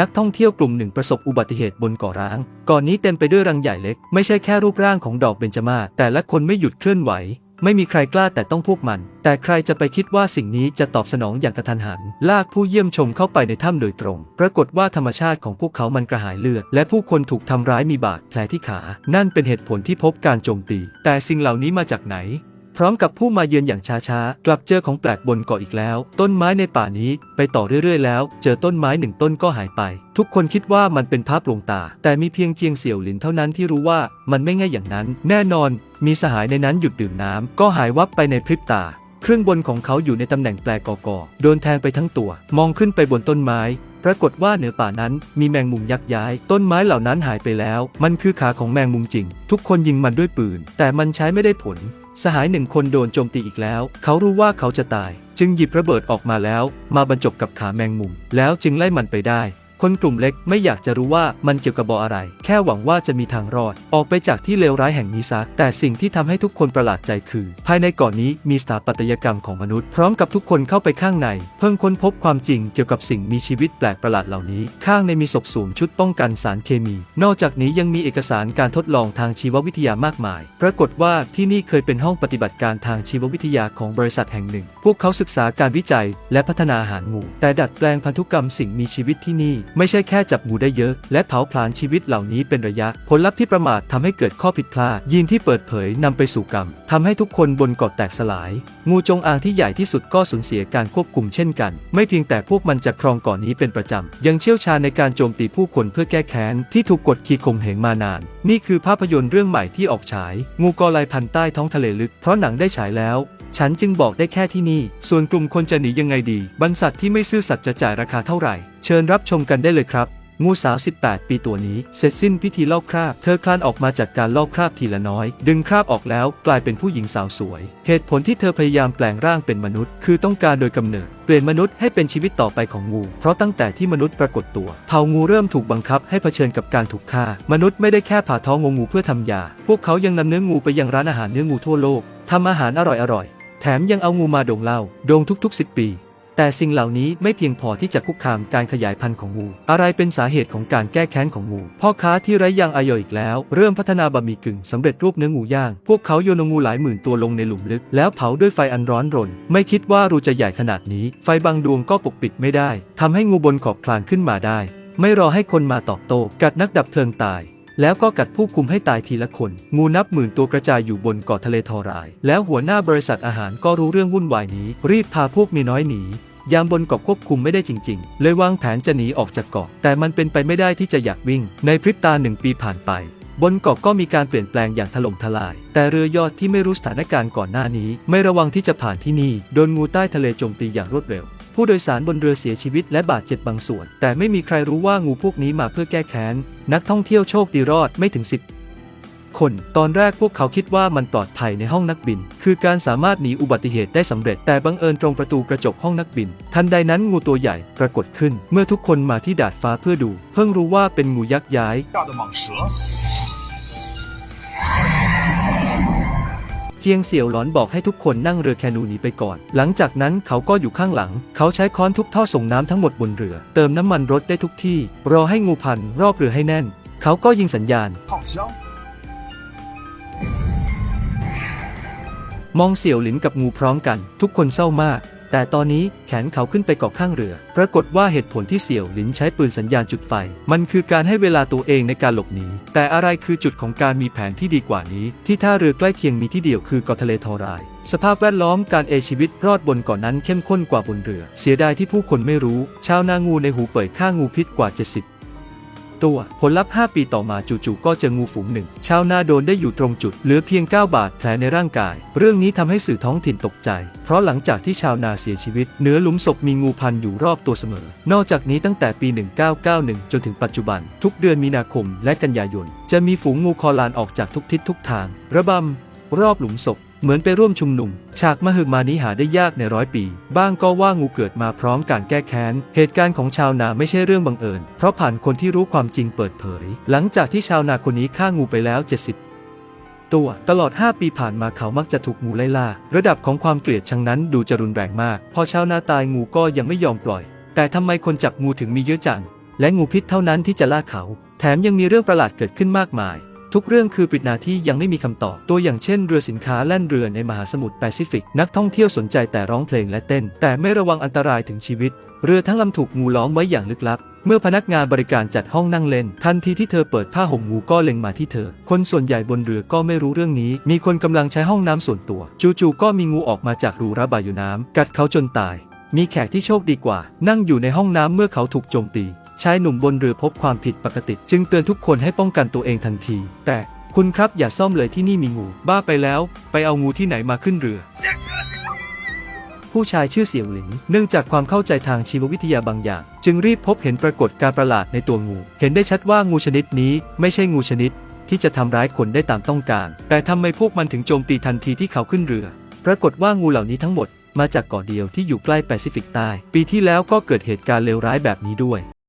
นักท่องเที่ยวกลุ่มหนึ่งประสบอุบัติเหตุบนเกาะร้างเก่อนนี้เต็มไปด้วยรังใหญ่เล็ก ไม่ใช่แค่รูปร่างของดอกเบญจมาศแต่ละคนไม่หยุดเคลื่อนไหว ไม่มีใครกล้าแต่ต้องพวกมัน แต่ใครจะไปคิดว่าสิ่งนี้จะตอบสนองอย่างกระทันหัน ลากผู้เยี่ยมชมเข้าไปในถ้ำโดยตรง ปรากฏว่าธรรมชาติของพวกเขามันกระหายเลือด และผู้คนถูกทำร้ายมีบาดแผลที่ขา นั่นเป็นเหตุผลที่พบการโจมตี แต่สิ่งเหล่านี้มาจากไหน พร้อมกับผู้มาเยือนอย่างช้าๆ กลับเจอของแปลกบนเกาะอีกแล้ว ต้นไม้ในป่านี้ไปต่อเรื่อยๆ แล้ว เจอต้นไม้หนึ่งต้นก็หายไป ทุกคนคิดว่ามันเป็นภาพลวงตา แต่มีเพียงเจียงเสี่ยวหลินเท่านั้นที่รู้ว่ามันไม่ง่ายอย่างนั้น แน่นอน มีสหายในนั้นหยุดดื่มน้ำก็หายวับไปในพริบตา เครื่องบนของเขาอยู่ในตำแหน่งแปลกอกอโดนแทงไปทั้งตัว มองขึ้นไปบนต้นไม้ปรากฏว่าเหนือป่านั้นมีแมงมุมยักษ์ย้าย ต้นไม้เหล่านั้นหายไปแล้ว มันคือขาของแมงมุมจริง ทุกคนยิงมันด้วยปืน แต่มันใช้ไม่ได้ผล สหายหนึ่งคนโดนโจมตีอีกแล้ว เขารู้ว่าเขาจะตาย จึงหยิบระเบิดออกมาแล้ว มาบรรจบกับขาแมงมุม แล้วจึงไล่มันไปได้ คนกลุ่มเล็กไม่อยากจะรู้ว่ามันเกี่ยวกับบออะไร แค่หวังว่าจะมีทางรอด ออกไปจากที่เลวร้ายแห่งนี้ซะแต่สิ่งที่ทำให้ทุกคนประหลาดใจคือ ภายในเกาะนนี้มีสถาปัตยกรรมของมนุษย์ พร้อมกับทุกคนเข้าไปข้างใน เพิ่งค้นพบความจริงเกี่ยวกับสิ่งมีชีวิตแปลกประหลาดเหล่านี้ ข้างในมีศพสวมชุดป้องกันสารเคมี นอกจากนี้ยังมีเอกสารการทดลองทางชีววิทยามากมาย ปรากฏว่าที่นี่เคยเป็นห้องปฏิบัติการทางชีววิทยาของบริษัทแห่งหนึ่ง พวกเขาศึกษาการวิจัยและพัฒนาอาหารงูแต่ดัดแปลงพันธุกรรมสิ่งมีชีวิตที่นี่ไม่ใช่แค่จับงูได้เยอะ และเผาผลาญชีวิตเหล่านี้เป็นระยะ ผลลัพธ์ที่ประมาททำให้เกิดข้อผิดพลาดยีนที่เปิดเผยนำไปสู่กรรมทำให้ทุกคนบนเกาะแตกสลาย งูจงอางที่ใหญ่ที่สุดก็สูญเสียการควบคุมเช่นกัน ไม่เพียงแต่พวกมันจะครองเกาะนนี้เป็นประจำ ยังเชี่ยวชาญในการโจมตีผู้คนเพื่อแก้แค้นที่ถูกกดขี่ข่มเหงมานาน นี่คือภาพยนตร์เรื่องใหม่ที่ออกฉาย งูกอลายพันใต้ท้องทะเลลึกเพราะหนังได้ฉายแล้ว ฉันจึงบอกได้แค่ที่นี่ ส่วนกลุ่มคนจะหนียังไงดี บรรษัทที่ไม่ซื่อสัตย์จะจ่ายราคาเท่าไหร่ เชิญรับชมกันได้เลยครับ งูสาว 18 ปีตัวนี้ เสร็จสิ้นพิธีลอกคราบ เธอคลานออกมาจากการลอกคราบทีละน้อย ดึงคราบออกแล้วกลายเป็นผู้หญิงสาวสวย เหตุผลที่เธอพยายามแปลงร่างเป็นมนุษย์ คือต้องการโดยกำเนิด เปลี่ยนมนุษย์ให้เป็นชีวิตต่อไปของงู เพราะตั้งแต่ที่มนุษย์ปรากฏตัว เผ่างูเริ่มถูกบังคับให้เผชิญกับการถูกฆ่า มนุษย์ไม่ได้แค่ผ่าท้องงูเพื่อทำยา พวกเขายังนำเนื้องูไปยังร้านอาหารเนื้องูทั่วโลกทำอาหารอร่อยๆ แถมยังเอางูมาโด่งเหล่าโด่งทุกๆ 10 ปี แต่สิ่งเหล่านี้ไม่เพียงพอที่จะคุกคามการขยายพันธุ์ของงู อะไรเป็นสาเหตุของการแก้แค้นของงู พ่อค้าที่ไร้ยางอายอยอีกแล้ว เริ่มพัฒนาบะหมี่กึ่งสำเร็จรูปเนื้องูย่าง พวกเขาโยนงูหลายหมื่นตัวลงในหลุมลึก แล้วเผาด้วยไฟอันร้อนรน ไม่คิดว่ารูจะใหญ่ขนาดนี้ ไฟบางดวงก็ปกปิดไม่ได้ทำให้งูบนขอบคลานขึ้นมาได้ ไม่รอให้คนมาตอบโต้กัดนักดับเพลิงตาย แล้วก็กัดผู้คุมให้ตายทีละคน งูนับหมื่นตัวกระจายอยู่บนเกาะทะเลทอราย แล้วหัวหน้าบริษัทอาหารก็รู้เรื่องวุ่นวายนี้ รีบพาพวกมีน้อยหนียามบนเกาะควบคุมไม่ได้จริง ๆ เลยวางแผนจะหนีออกจากเกาะ แต่มันเป็นไปไม่ได้ที่จะอยากวิ่ง ในพริบตาหนึ่งปีผ่านไป บนเกาะก็มีการเปลี่ยนแปลงอย่างถล่มทลาย แต่เรือยอดที่ไม่รู้สถานการณ์ก่อนหน้านี้ ไม่ระวังที่จะผ่านที่นี่ โดนงูใต้ทะเลโจมตีอย่างรวดเร็ว ผู้โดยสารบนเรือเสียชีวิตและบาดเจ็บบางส่วน แต่ไม่มีใครรู้ว่างูพวกนี้มาเพื่อแก้แค้น นักท่องเที่ยวโชคดีรอดไม่ถึง 10 คน ตอนแรกพวกเขาคิดว่ามันปลอดภัยในห้องนักบิน คือการสามารถหนีอุบัติเหตุได้สำเร็จ แต่บังเอิญตรงประตูกระจกห้องนักบิน ทันใดนั้นงูตัวใหญ่ปรากฏขึ้น เมื่อทุกคนมาที่ดาดฟ้าเพื่อดู เพิ่งรู้ว่าเป็นงูยักษ์ย้าย เจียงเสี่ยวหลอนบอกให้ทุกคนนั่งเรือแคนูหนีไปก่อน หลังจากนั้นเขาก็อยู่ข้างหลัง เขาใช้ค้อนทุบท่อส่งน้ำทั้งหมดบนเรือ เติมน้ำมันรถได้ทุกที่ รอให้งูพันรอบเรือให้แน่น เขาก็ยิงสัญญาณ，มองเสี่ยวหลินกับงูพร้อมกัน ทุกคนเศร้ามาก แต่ตอนนี้แขนเขาขึ้นไปเกาะข้างเรือ ปรากฏว่าเหตุผลที่เสี่ยวหลินใช้ปืนสัญญาณจุดไฟ มันคือการให้เวลาตัวเองในการหลบหนี แต่อะไรคือจุดของการมีแผนที่ดีกว่านี้ ที่ท่าเรือใกล้เคียงมีที่เดียวคือเกาะทะเลทอราย สภาพแวดล้อมการเอชีวิตรอดบนเกาะนนั้นเข้มข้นกว่าบนเรือ เสียดายที่ผู้คนไม่รู้ ชาวนางูในหูเป่ยฆ่างูพิษกว่า 70 ตัว ผลลัพธ์ 5 ปีต่อมาจู่ๆก็เจองูฝูงหนึ่ง ชาวนาโดนได้อยู่ตรงจุด เหลือเพียง 9 บาทแผลในร่างกาย เรื่องนี้ทำให้สื่อท้องถิ่นตกใจ เพราะหลังจากที่ชาวนาเสียชีวิต เนื้อหลุมศพมีงูพันอยู่รอบตัวเสมอ นอกจากนี้ตั้งแต่ปี 1991 จนถึงปัจจุบัน ทุกเดือนมีนาคมและกันยายน จะมีฝูงงูคอลานออกจากทุกทิศทุกทาง ระบำรอบหลุมศพ เหมือนไปร่วมชุมนุม ฉากมหึมานี้หาได้ยากในร้อยปี บ้างก็ว่างูเกิดมาพร้อมการแก้แค้น เหตุการณ์ของชาวนาไม่ใช่เรื่องบังเอิญ เพราะผ่านคนที่รู้ความจริงเปิดเผย หลังจากที่ชาวนาคนนี้ฆ่างูไปแล้ว 70ตัวตลอด 5 ปีผ่านมาเขามักจะถูกงูไล่ล่า ระดับของความเกลียดชังนั้นดูจะรุนแรงมาก พอชาวนาตายงูก็ยังไม่ยอมปล่อย แต่ทำไมคนจับงูถึงมีเยอะจัง และงูพิษเท่านั้นที่จะล่าเขา แถมยังมีเรื่องประหลาดเกิดขึ้นมากมาย ทุกเรื่องคือปริศนาที่ยังไม่มีคำตอบ ตัวอย่างเช่นเรือสินค้าแล่นเรือในมหาสมุทรแปซิฟิก นักท่องเที่ยวสนใจแต่ร้องเพลงและเต้น แต่ไม่ระวังอันตรายถึงชีวิต เรือทั้งลำถูกงูล้อมไว้อย่างลึกลับ เมื่อพนักงานบริการจัดห้องนั่งเล่น ทันทีที่เธอเปิดผ้าห่มงูก็เล็งมาที่เธอ คนส่วนใหญ่บนเรือก็ไม่รู้เรื่องนี้ มีคนกำลังใช้ห้องน้ำส่วนตัว จู่ๆก็มีงูออกมาจากรูระบายอยู่น้ำกัดเขาจนตาย มีแขกที่โชคดีกว่า นั่งอยู่ในห้องน้ำเมื่อเขาถูกโจมตี ชายหนุ่มบนเรือพบความผิดปกติ จึงเตือนทุกคนให้ป้องกันตัวเองทันที แต่คุณครับอย่าซ่อมเลยที่นี่มีงู บ้าไปแล้ว ไปเอางูที่ไหนมาขึ้นเรือ ผู้ชายชื่อเสี่ยวหลิงเนื่องจากความเข้าใจทางชีววิทยาบางอย่าง จึงรีบพบเห็นปรากฏการประหลาดในตัวงู เห็นได้ชัดว่างูชนิดนี้ไม่ใช่งูชนิด ที่จะทำร้ายคนได้ตามต้องการ แต่ทำไมพวกมันถึงโจมตีทันทีที่เขาขึ้นเรือ ปรากฏว่างูเหล่านี้ทั้งหมดมาจากเกาะเดียวที่อยู่ใกล้แปซิฟิกใต้ ปีที่แล้วก็เกิดเหตุการณ์เลวร้ายแบบนี้ด้วย